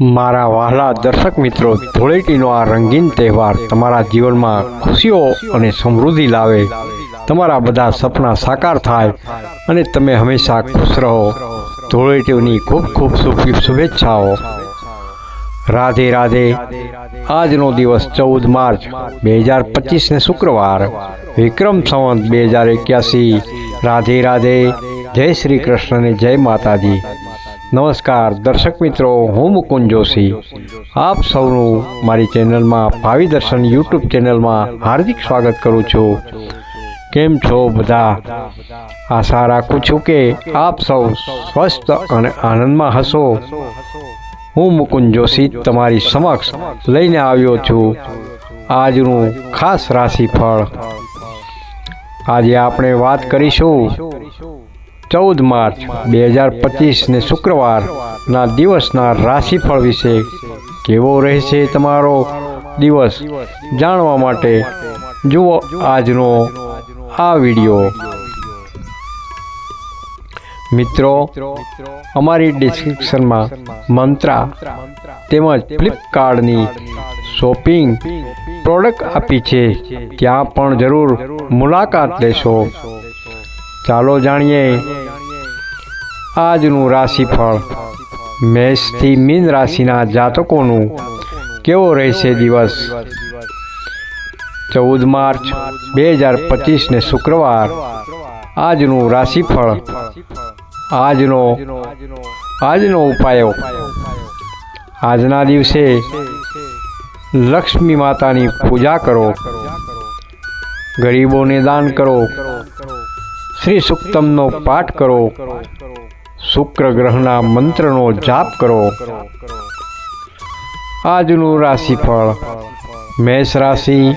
મારા વહાલા દર્શક મિત્રો, ધૂળેટીનો આ રંગીન તહેવાર તમારા જીવનમાં ખુશીઓ અને સમૃદ્ધિ લાવે. તમારા બધા સપના સાકાર થાય અને તમે હંમેશા ખુશ રહો. ધૂળેટીઓની ખૂબ ખૂબ શુભ શુભેચ્છાઓ. રાધે રાધે. આજનો દિવસ ચૌદ માર્ચ બે હજાર પચીસને શુક્રવાર. વિક્રમ સંવંત બે હજાર એક્યાસી. રાધે રાધે. જય શ્રી કૃષ્ણને જય માતાજી. નમસ્કાર, દર્શક મિત્રો, હું મુકુંદ જોશી. આપ સૌનું મારી ચેનલમાં ભાવિ દર્શન યુટ્યુબ ચેનલમાં હાર્દિક સ્વાગત કરું છું. કેમ છો બધા? આશા રાખું છું કે આપ સૌ સ્વસ્થ અને આનંદમાં હશો. હું મુકુંદ જોશી તમારી સમક્ષ લઈને આવ્યો છું. આજનું ખાસ રાશિફળ. આજે આપણે વાત કરીશું ચૌદ માર્ચ બે હજાર પચીસને શુક્રવારના દિવસના રાશિફળ વિશે કેવો રહેશે તમારો દિવસ જાણવા માટે જુઓ આજનો આ વીડિયો. મિત્રો, અમારી ડિસ્ક્રિપ્શનમાં મંત્રા તેમજ ફ્લિપકાર્ટની શોપિંગ પ્રોડક્ટ આપી છે. ત્યાં પણ જરૂર મુલાકાત લેશો. ચાલો જાણીએ આજનું રાશિફળ. મેષથી મીન રાશિના જાતકોનું કેવો રહેશે દિવસ? ચૌદ માર્ચ બે હજાર પચીસને શુક્રવાર. આજનું રાશિફળ. આજનો આજનો ઉપાયો. આજના દિવસે લક્ષ્મી માતાની પૂજા કરો. ગરીબોને દાન કરો. શ્રી સુક્તમનો પાઠ કરો. શુક્ર ગ્રહના મંત્રનો જાપ કરો. આજનું રાશિફળ મેષ રાશિ.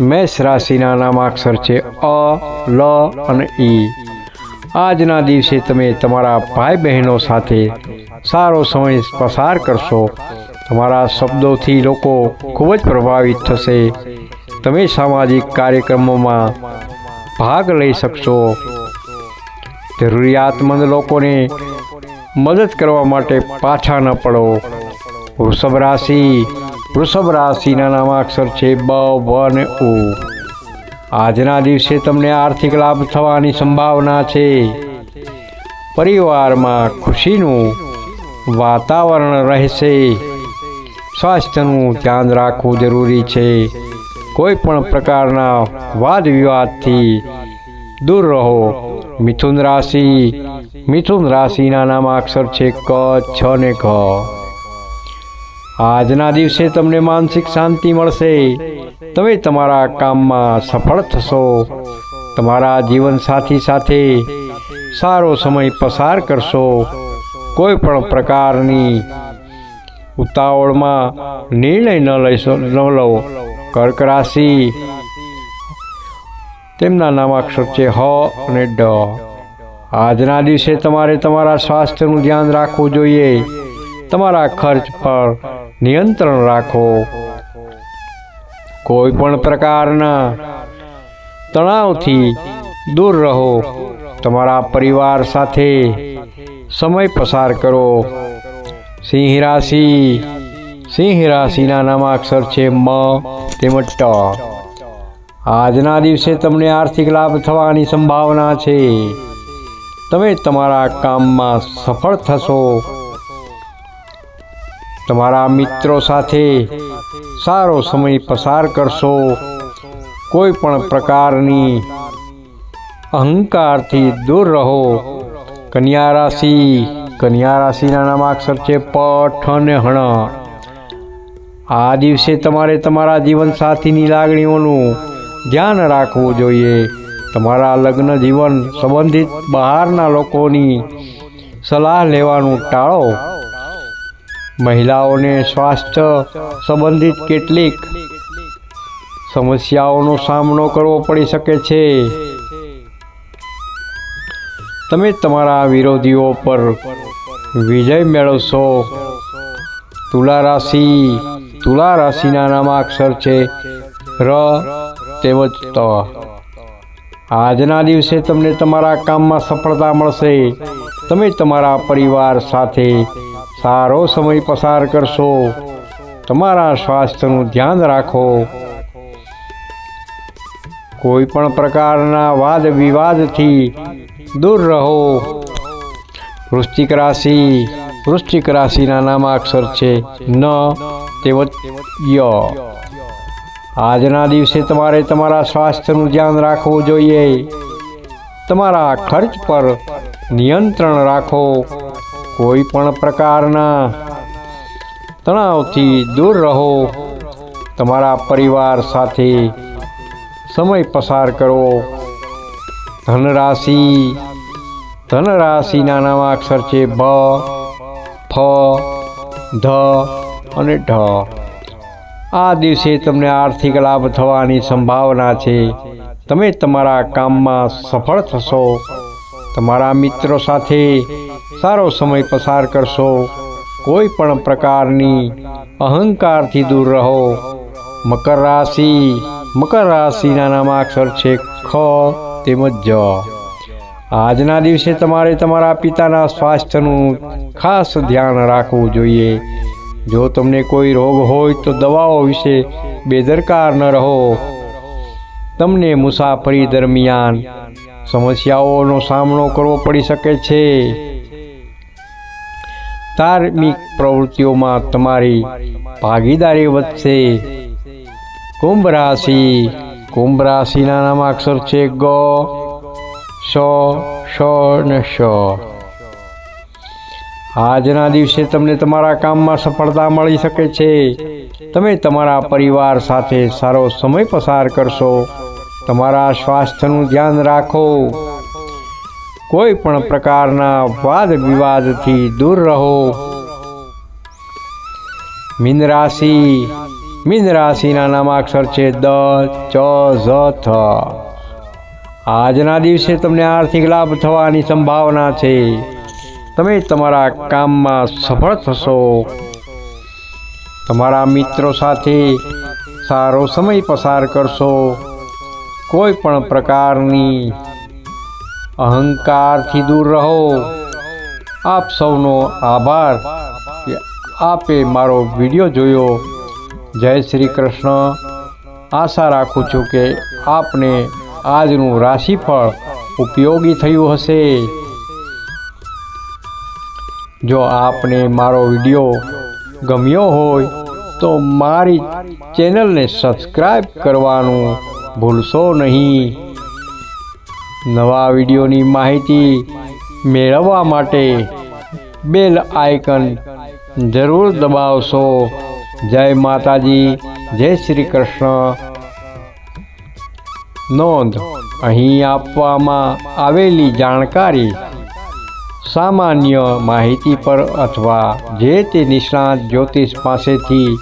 મેષ રાશિના નામાક્ષર છે અ, લ અને ઈ આજના દિવસે તમે તમારા ભાઈ બહેનો સાથે સારો સમય પસાર કરશો. તમારા શબ્દોથી લોકો ખૂબ જ પ્રભાવિત થશે. તમે સામાજિક કાર્યક્રમોમાં ભાગ લઈ શકશો. જરૂરિયાતમંદ લોકોને મદદ કરવા માટે પાછા ન પડો. વૃષભ રાશિ, વૃષભ રાશિના નામાક્ષર છે બ વન ઉ. આજના દિવસે તમને આર્થિક લાભ થવાની સંભાવના છે. પરિવારમાં ખુશીનું વાતાવરણ રહેશે. સ્વાસ્થ્યનું ધ્યાન રાખવું જરૂરી છે. કોઈ પણ પ્રકારના વાદ વિવાદથી દૂર રહો. મિથુન રાશિ, મિથુન રાશિના નામ અક્ષર છે ક, છ ને ઘ. આજના દિવસે તમને માનસિક શાંતિ મળશે. તમે તમારા કામમાં સફળ થશો. તમારા જીવનસાથી સાથે સારો સમય પસાર કરશો. કોઈ પણ પ્રકારની ઉતાવળમાં નિર્ણય ન લઈશો, ન લો. કર્ક રાશિ તેમના નામાક્ષર છે હ અને ડ. આજના દિવસે તમારે તમારા સ્વાસ્થ્યનું ધ્યાન રાખવું જોઈએ. તમારા ખર્ચ પર નિયંત્રણ રાખો. કોઈ પણ પ્રકારના તણાવથી દૂર રહો. તમારા પરિવાર સાથે સમય પસાર કરો. સિંહ રાશિ, સિંહ રાશિના નામાક્ષર છે મ તેમજ ટ. આજના દિવસે તમને આર્થિક લાભ થવાની સંભાવના છે. તમે તમારા કામમાં સફળ થશો. તમારા મિત્રો સાથે સારો સમય પસાર કરશો. કોઈ પણ પ્રકારની અહંકારથી દૂર રહો. કન્યા રાશિ, કન્યા રાશિના નામાક્ષર છે પઠ અને હણ આ દિવસે તમારે તમારા જીવનસાથીની લાગણીઓનું ધ્યાન રાખવું જોઈએ. તમારા લગ્ન જીવન સંબંધિત બહારના લોકોની સલાહ લેવાનું ટાળો. મહિલાઓને સ્વાસ્થ્ય સંબંધિત કેટલીક સમસ્યાઓનો સામનો કરવો પડી શકે છે. તમે તમારા વિરોધીઓ પર વિજય મેળવશો. તુલા રાશિ, તુલા રાશિના નામાક્ષર છે. ર તેમજ ત. આજના દિવસે તમને તમારા કામમાં સફળતા મળશે. તમે તમારા પરિવાર સાથે સારો સમય પસાર કરશો. તમારા સ્વાસ્થ્યનું ધ્યાન રાખો. કોઈ પણ પ્રકારના વાદ વિવાદથી દૂર રહો. વૃશ્ચિક રાશિ, વૃશ્ચિક રાશિના નામાક્ષર છે ન તેમજ ય. આજના દિવસે તમારે તમારા સ્વાસ્થ્યનું ધ્યાન રાખવું જોઈએ. તમારા ખર્ચ પર નિયંત્રણ રાખો. કોઈ પણ પ્રકારના તણાવથી દૂર રહો. તમારા પરિવાર સાથે સમય પસાર કરો. ધનરાશિ ધનરાશિના નામાક્ષર છે ભ ફ, ધ અને ઢ. આ દિવસે તમને આર્થિક લાભ થવાની સંભાવના છે. તમે તમારા કામમાં સફળ થશો. તમારા મિત્રો સાથે સારો સમય પસાર કરશો. કોઈ પણ પ્રકારની અહંકારથી દૂર રહો. મકર રાશિ, મકર રાશિના નામાક્ષર છે ખ તેમજ જ. આજના દિવસે તમારે તમારા પિતાના સ્વાસ્થ્યનું ખાસ ધ્યાન રાખવું જોઈએ. જો તમને કોઈ રોગ હોય તો દવાઓ વિશે બેદરકાર ન રહો. તમને મુસાફરી દરમિયાન સમસ્યાઓનો સામનો કરવો પડી શકે છે. ધાર્મિક પ્રવૃત્તિઓમાં તમારી ભાગીદારી વધશે. કુંભ રાશિ, કુંભ રાશિના નામ અક્ષર છે ગ શ શ ને શ આજના દિવસે તમને તમારા કામમાં સફળતા મળી શકે છે. તમે તમારા પરિવાર સાથે સારો સમય પસાર કરશો. તમારા સ્વાસ્થ્યનું ધ્યાન રાખો. કોઈ પણ પ્રકારના વાદ વિવાદથી દૂર રહો. મીન રાશિ, મીન રાશિના નામાક્ષર છે દ, ચ, ઝ, થ. આજના દિવસે તમને આર્થિક લાભ થવાની સંભાવના છે. તમે તમારા કામમાં સફળ થશો. તમારા મિત્રો સાથે સારો સમય પસાર કરશો. કોઈ પણ પ્રકારની અહંકારથી દૂર રહો. આપ સૌનો આભાર કે આપે મારો વીડિયો જોયો. જય શ્રી કૃષ્ણ. આશા રાખું છું કે આપને આજનું રાશિફળ ઉપયોગી થયું હશે. જો આપને મારો વીડિયો ગમ્યો હોય તો મારી ચેનલને સબસ્ક્રાઈબ કરવાનું ભૂલશો નહીં. નવા વિડીયોની માહિતી મેળવવા માટે બેલ આઇકન જરૂર દબાવશો. જય માતાજી, જય શ્રી કૃષ્ણ. નોંધ અહીં આપવામાં આવેલી જાણકારી સામાન્ય માહિતી પર અથવા જે તે નિષ્ણાત જ્યોતિષ પાસેથી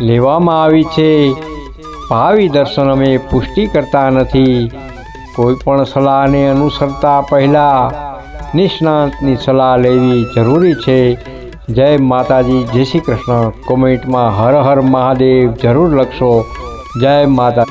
લેવામાં આવી છે. ભાવિ દર્શન અમે પુષ્ટિ કરતા નથી. કોઈ પણ સલાહને અનુસરતા પહેલાં નિષ્ણાતની સલાહ લેવી જરૂરી છે. જય માતાજી, જય શ્રી કૃષ્ણ. કોમેન્ટમાં હર હર મહાદેવ જરૂર લખશો. જય માતા